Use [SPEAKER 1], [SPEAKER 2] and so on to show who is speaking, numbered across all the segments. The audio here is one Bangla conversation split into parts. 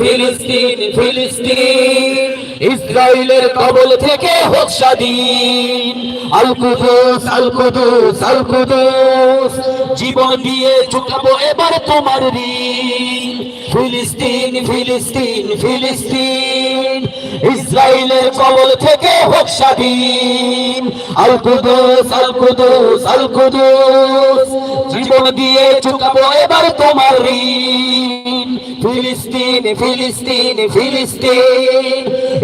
[SPEAKER 1] ফিলিস্তিন ফিলিস্তিন ইসরায়েলের কবল থেকে হোক স্বাধীন জীবন দিয়ে চুকাবো এবার তোমার ফিলিস্তিন ফিলিস্তিন ফিলিস্তিন। ইসরায়েলের কবল থেকে হোক স্বাধীন আল কুদুস আল কুদুস আল কুদুস। জীবন দিয়ে চুকাবো এবার তোমার ঋণ। ফিলিস্তিন ফিলিস্তিন ফিলিস্তিন।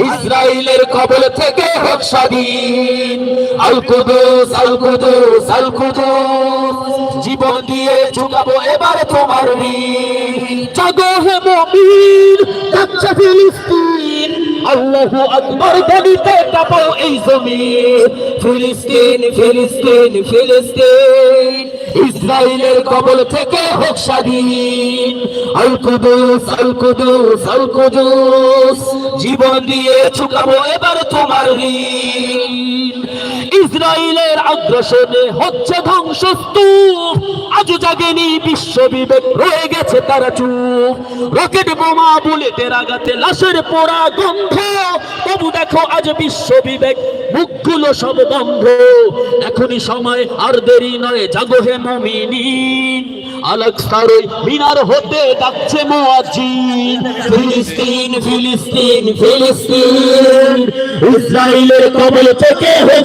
[SPEAKER 1] ইসরায়েলের কবল থেকে হোক স্বাধীন। আল কুদুস আল কুদুস আল কুদুস। জীবন দিয়ে চুকাবো এবার তোমার জাগো হে মুমিন যাচ্ছে ফিলিস্তিন। আল্লাহু আকবার বলিতে কাঁপাও এই জমিন। ফিলিস্তিন ফিলিস্তিন ফিলিস্তিন। ইসরায়েলের কবল থেকে হোক স্বাধীন। আল কুদুস আল কুদুস আল কুদুস। জীবন দিয়ে চুকাবো এবার তোমার ঋণ। ইসরায়েলের আগ্রাসনে হচ্ছে ধ্বংসস্তূপ। আজও জাগেনি বিশ্ব বিবেক রয়ে গেছে তারা চুপ। রকেট বোমা, বুলেটের আঘাতে লাশের পোড়া গন্ধ। তবু দেখো আজ বিশ্ব বিবেক মুখগুলো সব বন্ধ এখনই সময়, আর দেরি নয়, জাগো হে মমিনিন। আলাকসারই মিনার হতে ডাকছে মুয়াজ্জিন। ফিলিস্তিন ফিলিস্তিন ফিলিস্তিন। ইসরায়েলের কবল থেকে হোক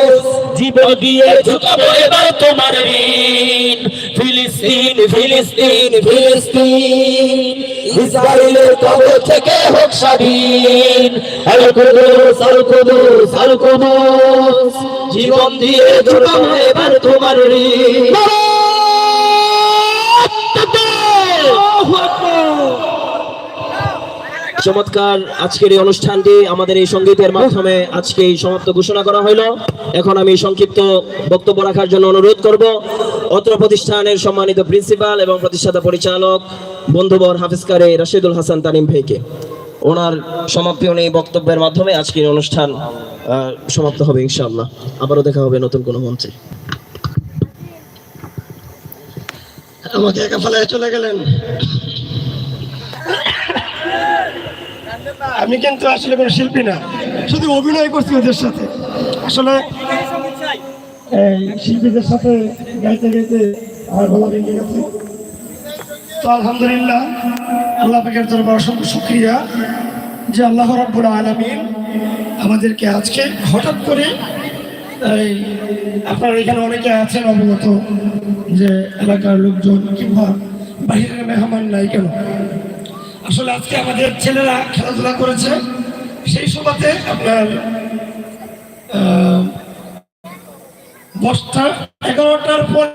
[SPEAKER 1] জীবন দিয়ে ঝুঁকাবো এবার তোমার ঋণ। ফিলিস্তিন ফিলিস্তিন ফিলিস্তিন, ইসরায়েলের কবর থেকে হোক স্বাধীন। আল কুদুস আল কুদুস, জীবন দিয়ে ঝুঁকাবো এবার তোমার ঋণ।
[SPEAKER 2] চমৎকার আজকের এই অনুষ্ঠানটি আমাদের এই সঙ্গীতের মাধ্যমে আজকে এই সমাপ্ত ঘোষণা করা হলো এখন আমি সংক্ষিপ্ত বক্তব্য রাখার জন্য অনুরোধ করব। অত্র প্রতিষ্ঠানের সম্মানিত প্রিন্সিপাল এবং প্রতিষ্ঠাতা পরিচালক বন্ধুবর হাফিজকারে রাশিদুল হাসান তানিম ভাইকে। ওনার সমাপ্তি উনি বক্তব্যের মাধ্যমে আজকের অনুষ্ঠান সমাপ্ত হবে ইনশাআল্লাহ। আবারও দেখা হবে নতুন কোনো মঞ্চে।
[SPEAKER 3] আমাকে একা ফেলায় চলে গেলেন। আমি কিন্তু আসলে কোনো শিল্পী না। শুধু অভিনয় করছি ওদের সাথে। আসলে শিল্পীদের সাথে গাইতে গাইতে আমার গলা ভেঙে গেছে। তো আলহামদুলিল্লাহ, আল্লাহ পাকের দরবার অসংখ্য শুক্রিয়া যে আল্লাহ রাব্বুল আলামিন আমাদেরকে আজকে হঠাৎ করে এই আপনার এখানে অনেকে আছেন অবগত যে এলাকার লোকজন কিংবা বাহিরের মেহমান নাই কেন? আসলে আজকে আমাদের ছেলেরা খেলাধুলা করেছে। সেই সময়তে আপনার দশটা, এগারোটার পর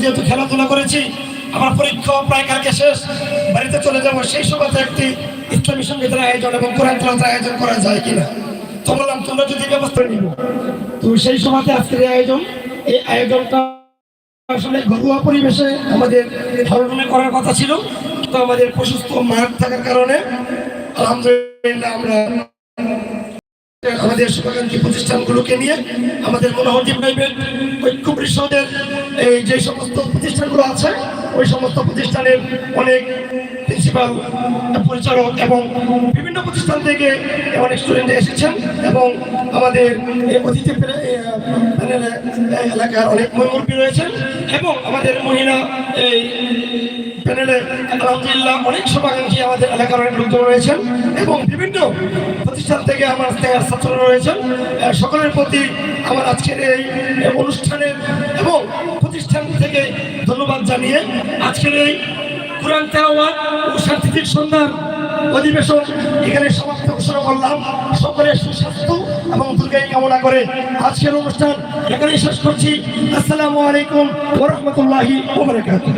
[SPEAKER 3] যেহেতু খেলাধুলা করেছি, আমার পরীক্ষা প্রায় কালকে শেষ, বাড়িতে চলে যাব। সেই সময়তে একটি ইসলামী সঙ্গীতের আয়োজন এবং কোরআন তেলাওয়াতের আয়োজন করা যায় কিনা। তো বললাম, তোমরা যদি ব্যবস্থা নিব তো সেই সময়তে আজকের আয়োজন, এই আয়োজনটা আসলে ঘরোয়া পরিবেশে আমাদের ধর্মে করার কথা ছিল, তো আমাদের প্রশস্ত মাঠ থাকার কারণে আলহামদুলিল্লাহ আমরা আমাদের শুভাকাঙ্ক্ষী প্রতিষ্ঠানগুলোকে নিয়ে আমাদের মনোহরদী প্রাইভেট ঐক্য পরিষদের এই যে সমস্ত প্রতিষ্ঠানগুলো আছে, ওই সমস্ত প্রতিষ্ঠানের অনেক প্রিন্সিপাল পরিচালক এবং বিভিন্ন প্রতিষ্ঠান থেকে অনেক স্টুডেন্ট এসেছেন এবং আমাদের অতিথি প্যানেলে এলাকার অনেক মুরব্বী রয়েছেন এবং আমাদের মহিলা এই প্যানেলে আলহামদুলিল্লাহ অনেক শুভাকাঙ্ক্ষী আমাদের এলাকার অনেক লোকজন রয়েছেন এবং বিভিন্ন প্রতিষ্ঠান থেকে আমার ছাত্ররা রয়েছেন। সকলের প্রতি আমার আজকের এই অনুষ্ঠানের এবং প্রতিষ্ঠান থেকে ধন্যবাদ জানিয়ে আজকের এই কোরআন তেলাওয়াত ও সাংস্কৃতিক সন্ধ্যার অধিবেশন, এখানে সমাপ্ত ঘোষণা করলাম। সকলের সুস্বাস্থ্য এবং দুর্গাই কামনা করে আজকের অনুষ্ঠান এখানেই শেষ করছি। আসসালামু আলাইকুম ওরহমতুল্লাহি ওবরাকাতুহ